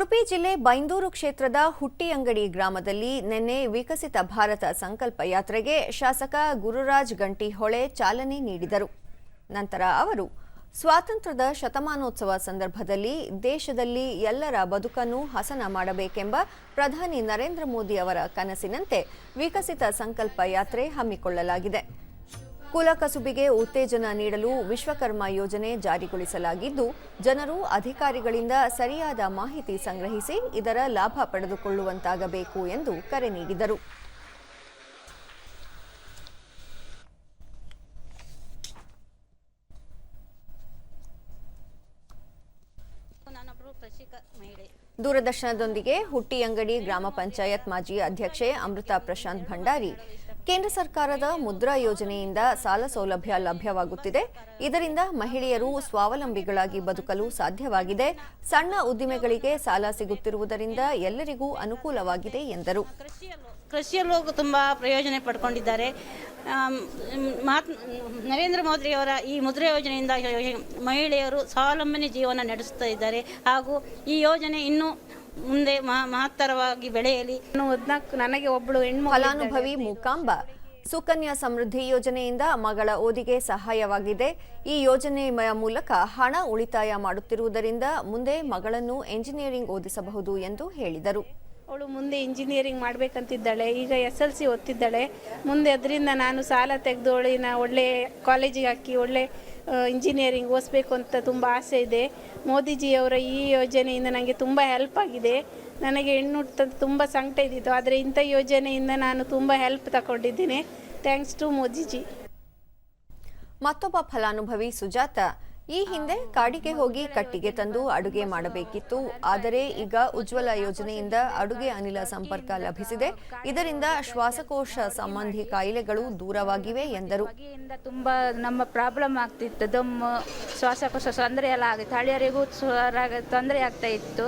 ಉಡುಪಿ ಜಿಲ್ಲೆ ಬೈಂದೂರು ಕ್ಷೇತ್ರದ ಹುಟ್ಟಿಯಂಗಡಿ ಗ್ರಾಮದಲ್ಲಿ ನಿನ್ನೆ ವಿಕಸಿತ ಭಾರತ ಸಂಕಲ್ಪ ಯಾತ್ರೆಗೆ ಶಾಸಕ ಗುರುರಾಜ್ ಗಂಟಿಹೊಳೆ ಚಾಲನೆ ನೀಡಿದರು. ನಂತರ ಅವರು ಸ್ವಾತಂತ್ರ್ಯದ ಶತಮಾನೋತ್ಸವ ಸಂದರ್ಭದಲ್ಲಿ ದೇಶದಲ್ಲಿ ಎಲ್ಲರ ಬದುಕನ್ನು ಹಸನ ಮಾಡಬೇಕೆಂಬ ಪ್ರಧಾನಿ ನರೇಂದ್ರ ಮೋದಿ ಅವರ ಕನಸಿನಂತೆ ವಿಕಸಿತ ಸಂಕಲ್ಪ ಯಾತ್ರೆ ಹಮ್ಮಿಕೊಳ್ಳಲಾಗಿದೆ. ಕುಲಕಸುಬಿಗೆ ಉತ್ತೇಜನ ನೀಡಲು ವಿಶ್ವಕರ್ಮ ಯೋಜನೆ ಜಾರಿಗೊಳಿಸಲಾಗಿದ್ದು, ಜನರು ಅಧಿಕಾರಿಗಳಿಂದ ಸರಿಯಾದ ಮಾಹಿತಿ ಸಂಗ್ರಹಿಸಿ ಇದರ ಲಾಭ ಪಡೆದುಕೊಳ್ಳುವಂತಾಗಬೇಕು ಎಂದು ಕರೆ ನೀಡಿದರು. ದೂರದರ್ಶನದೊಂದಿಗೆ ಹುಟ್ಟಿಯಂಗಡಿ ಗ್ರಾಮ ಪಂಚಾಯತ್ ಮಾಜಿ ಅಧ್ಯಕ್ಷೆ ಅಮೃತ ಪ್ರಶಾಂತ್ ಭಂಡಾರಿ ಕೇಂದ್ರ ಸರ್ಕಾರದ ಮುದ್ರಾ ಯೋಜನೆಯಿಂದ ಸಾಲ ಸೌಲಭ್ಯ ಲಭ್ಯವಾಗುತ್ತಿದೆ. ಇದರಿಂದ ಮಹಿಳೆಯರು ಸ್ವಾವಲಂಬಿಗಳಾಗಿ ಬದುಕಲು ಸಾಧ್ಯವಾಗಿದೆ. ಸಣ್ಣ ಉದ್ದಿಮೆಗಳಿಗೆ ಸಾಲ ಸಿಗುತ್ತಿರುವುದರಿಂದ ಎಲ್ಲರಿಗೂ ಅನುಕೂಲವಾಗಿದೆ ಎಂದರು. ಕೃಷಿಯಲ್ಲೂ ತುಂಬ ಪ್ರಯೋಜನ ಪಡ್ಕೊಂಡಿದ್ದಾರೆ. ಆಮ್, ಮಹಾತ್ ನರೇಂದ್ರ ಮೋದಿಯವರ ಈ ಮುದ್ರಾ ಯೋಜನೆಯಿಂದ ಮಹಿಳೆಯರು ಸ್ವಾವಲಂಬನೆ ಜೀವನ ನಡೆಸುತ್ತಿದ್ದಾರೆ. ಹಾಗೂ ಈ ಯೋಜನೆ ಇನ್ನೂ ಮುಂದೆ ಮಹ- ಮಹತ್ತರವಾಗಿ ಬೆಳೆಯಲಿ. ಹದ್ನಾಲ್ಕು ನನಗೆ ಒಬ್ಬಳು ಹೆಣ್ಣು ಫಲಾನುಭವಿ ಮೂಕಾಂಬ ಸುಕನ್ಯಾ ಸಮೃದ್ಧಿ ಯೋಜನೆಯಿಂದ ಮಗಳ ಓದಿಗೆ ಸಹಾಯವಾಗಿದೆ. ಈ ಯೋಜನೆಯ ಮೂಲಕ ಹಣ ಉಳಿತಾಯ ಮಾಡುತ್ತಿರುವುದರಿಂದ ಮುಂದೆ ಮಗಳನ್ನು ಎಂಜಿನಿಯರಿಂಗ್ ಓದಿಸಬಹುದು ಎಂದು ಹೇಳಿದರು. ಅವಳು ಮುಂದೆ ಇಂಜಿನಿಯರಿಂಗ್ ಮಾಡಬೇಕಂತಿದ್ದಾಳೆ ಈಗ ಎಸ್ ಎಲ್ ಸಿ ಓದ್ತಿದ್ದಾಳೆ. ಮುಂದೆ ಅದರಿಂದ ನಾನು ಸಾಲ ತೆಗೆದು ಅವಳಿನ ಒಳ್ಳೆ ಕಾಲೇಜಿಗೆ ಹಾಕಿ ಒಳ್ಳೆ ಇಂಜಿನಿಯರಿಂಗ್ ಓದಿಸ್ಬೇಕು ಅಂತ ತುಂಬ ಆಸೆ ಇದೆ. ಮೋದಿಜಿಯವರ ಈ ಯೋಜನೆಯಿಂದ ನನಗೆ ತುಂಬ ಹೆಲ್ಪ್ ಆಗಿದೆ. ನನಗೆ ಹೆಣ್ಣು ಹುಟ್ಟಂತ ತುಂಬ ಸಂಕಟ ಇದ್ದಿತ್ತು. ಆದರೆ ಇಂಥ ಯೋಜನೆಯಿಂದ ನಾನು ತುಂಬ ಹೆಲ್ಪ್ ತಗೊಂಡಿದ್ದೀನಿ. Thanks to Modiji. ಮತ್ತೊಬ್ಬ ಫಲಾನುಭವಿ ಸುಜಾತ. ಈ ಹಿಂದೆ ಕಾಡಿಗೆ ಹೋಗಿ ಕಟ್ಟಿಗೆ ತಂದು ಅಡುಗೆ ಮಾಡಬೇಕಿತ್ತು. ಆದರೆ ಈಗ ಉಜ್ವಲ ಯೋಜನೆಯಿಂದ ಅಡುಗೆ ಅನಿಲ ಸಂಪರ್ಕ ಲಭಿಸಿದೆ. ಇದರಿಂದ ಶ್ವಾಸಕೋಶ ಸಂಬಂಧಿ ಕಾಯಿಲೆಗಳು ದೂರವಾಗಿವೆ ಎಂದರು. ತುಂಬಾ ನಮ್ಮ ಪ್ರಾಬ್ಲಮ್ ಆಗ್ತಿತ್ತು. ದಮ್ಮು ಶ್ವಾಸಕೋಶ ತೊಂದರೆ ಎಲ್ಲ ಆಗುತ್ತೆ. ಹಳೆಯರಿಗೂ ತೊಂದರೆ ಆಗ್ತಾ ಇತ್ತು.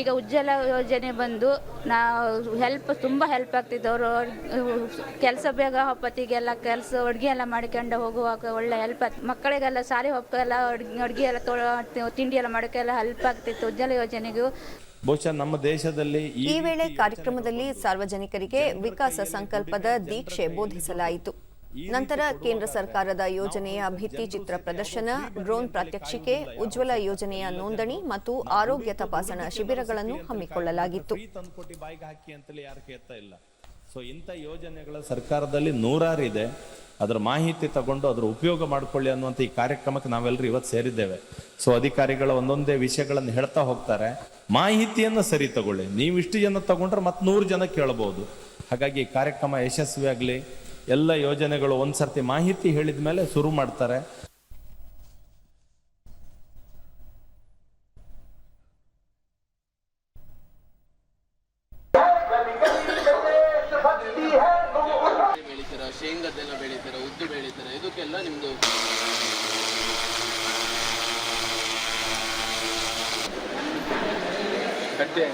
ಈಗ ಉಜ್ವಲ ಯೋಜನೆ ಬಂದು ನಾವು ಹೆಲ್ಪ್ ತುಂಬಾ ಹೆಲ್ಪ್ ಆಗ್ತಿತ್ತು. ಅವರು ಕೆಲಸ ಬೇಗ ಹೊಪ್ಪತ್ತಿಗೆಲ್ಲ ಕೆಲಸ, ಅಡುಗೆ ಎಲ್ಲ ಮಾಡ್ಕೊಂಡು ಹೋಗುವಾಗ ಒಳ್ಳೆ ಹೆಲ್ಪ್ ಮಕ್ಕಳಿಗೆಲ್ಲ ಶಾಲೆ ಹೋಗಕ್ಕೆಲ್ಲ ಅಡುಗೆ ಎಲ್ಲ ತೊಳೋ ತಿಂಡಿ ಎಲ್ಲ ಮಾಡೋಕ್ಕೆಲ್ಲ ಹೆಲ್ಪ್ ಆಗ್ತಿತ್ತು ಉಜ್ವಲ ಯೋಜನೆಗೂ. ಬಹುಶಃ ನಮ್ಮ ದೇಶದಲ್ಲಿ ಈ ಈ ವೇಳೆ ಕಾರ್ಯಕ್ರಮದಲ್ಲಿ ಸಾರ್ವಜನಿಕರಿಗೆ ವಿಕಾಸ ಸಂಕಲ್ಪದ ದೀಕ್ಷೆ ಬೋಧಿಸಲಾಯಿತು. ನಂತರ ಕೇಂದ್ರ ಸರ್ಕಾರದ ಯೋಜನೆಯ ಭಿತ್ತಿ ಚಿತ್ರ ಪ್ರದರ್ಶನ ಡ್ರೋನ್ ಪ್ರಾತ್ಯಕ್ಷಿಕೆ ಉಜ್ವಲ ಯೋಜನೆಯ ನೋಂದಣಿ ಮತ್ತು ಆರೋಗ್ಯ ತಪಾಸಣಾ ಶಿಬಿರಗಳನ್ನು ಹಮ್ಮಿಕೊಳ್ಳಲಾಗಿತ್ತು. ಸೊ ಇಂಥ ಯೋಜನೆಗಳ ಸರ್ಕಾರದಲ್ಲಿ ನೂರಾರು ಇದೆ ಅದರ ಮಾಹಿತಿ ತಗೊಂಡು ಅದರ ಉಪಯೋಗ ಮಾಡ್ಕೊಳ್ಳಿ ಅನ್ನುವಂಥ ಈ ಕಾರ್ಯಕ್ರಮಕ್ಕೆ ನಾವೆಲ್ಲರೂ ಇವತ್ತು ಸೇರಿದ್ದೇವೆ. ಸೊ ಅಧಿಕಾರಿಗಳ ಒಂದೊಂದೇ ವಿಷಯಗಳನ್ನು ಹೇಳ್ತಾ ಹೋಗ್ತಾರೆ. ಮಾಹಿತಿಯನ್ನು ಸರಿ ತಗೊಳ್ಳಿ. ನೀವು ಇಷ್ಟು ಜನ ತಗೊಂಡ್ರೆ ಮತ್ತೆ ನೂರು ಜನ ಕೇಳಬಹುದು ಹಾಗಾಗಿ ಈ ಕಾರ್ಯಕ್ರಮ ಯಶಸ್ವಿಯಾಗಲಿ. ಎಲ್ಲ ಯೋಜನೆಗಳು ಒಂದ್ಸರ್ತಿ ಮಾಹಿತಿ ಹೇಳಿದ ಮೇಲೆ ಶುರು ಮಾಡ್ತಾರೆ. ಶೇಂಗದ್ದೆಲ್ಲ ಬೆಳೀತಾರೆ ಉದ್ದು ಬೆಳೀತಾರೆ ಇದಕ್ಕೆಲ್ಲ ನಿಮ್ಮದು ಕಟ್ಟೆ